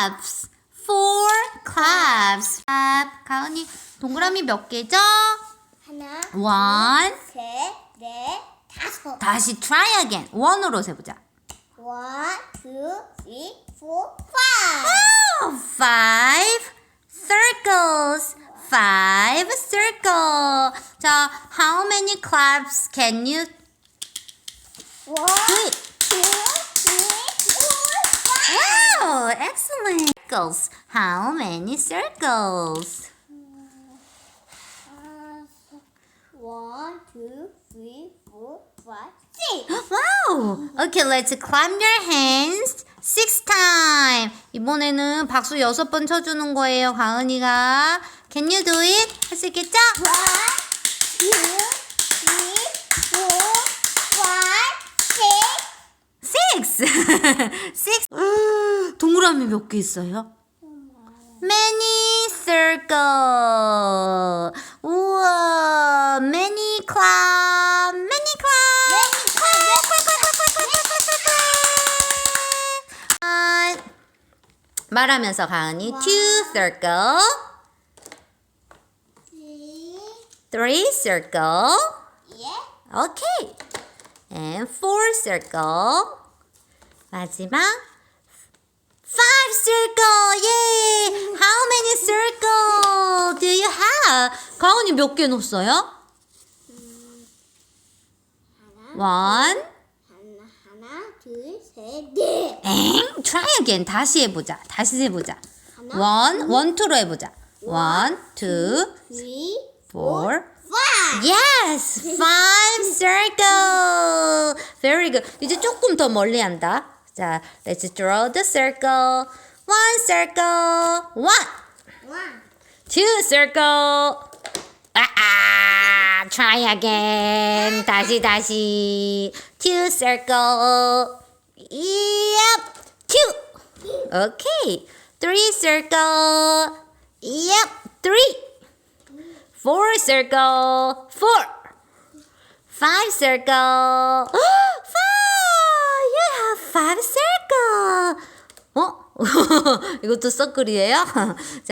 claps. Four claps. clap. 가은이 동그라미 몇 개죠? 하나, One. 둘, 셋, 넷, 다섯. 다시 try again. 원으로 세보자. One, two, three, four, five. Oh, five circles. Five circle. 자, how many claps can you One, do? two, excellent. Circles. How many circles? Uh, One, two, three, four, five, six. Wow. Okay, let's clap your hands six times. 이번에는 박수 여섯 번 쳐주는 거예요, 가은이가. Can you do it? 할 수 있겠죠? One, two, three, four, five, six. Six. Six. 동그라미 몇 개 있어요? Many circle. 우와, many clap, many. 아, 말하면서 가은이 two circle, Three. circle, okay, and four circle. 마지막 circle, yay! How many circle do you have? 가은이 몇 개 넣었어요? One. 하나, 하나, 둘, 셋, 넷. 엥? Try again. 다시 해보자. 다시 해보자. One, one, two로 해보자. One, two, three, four. five. Yes, five circle. Very good. 이제 조금 더 멀리 한다. 자, let's draw the circle. One circle. One, One. two circle. 아, 아, try again. 다시 다시. Two circle. Yep. Two. Okay. Three circle. Yep. Three. Four circle. Four. Five circle. 어? 이것도 서클이에요?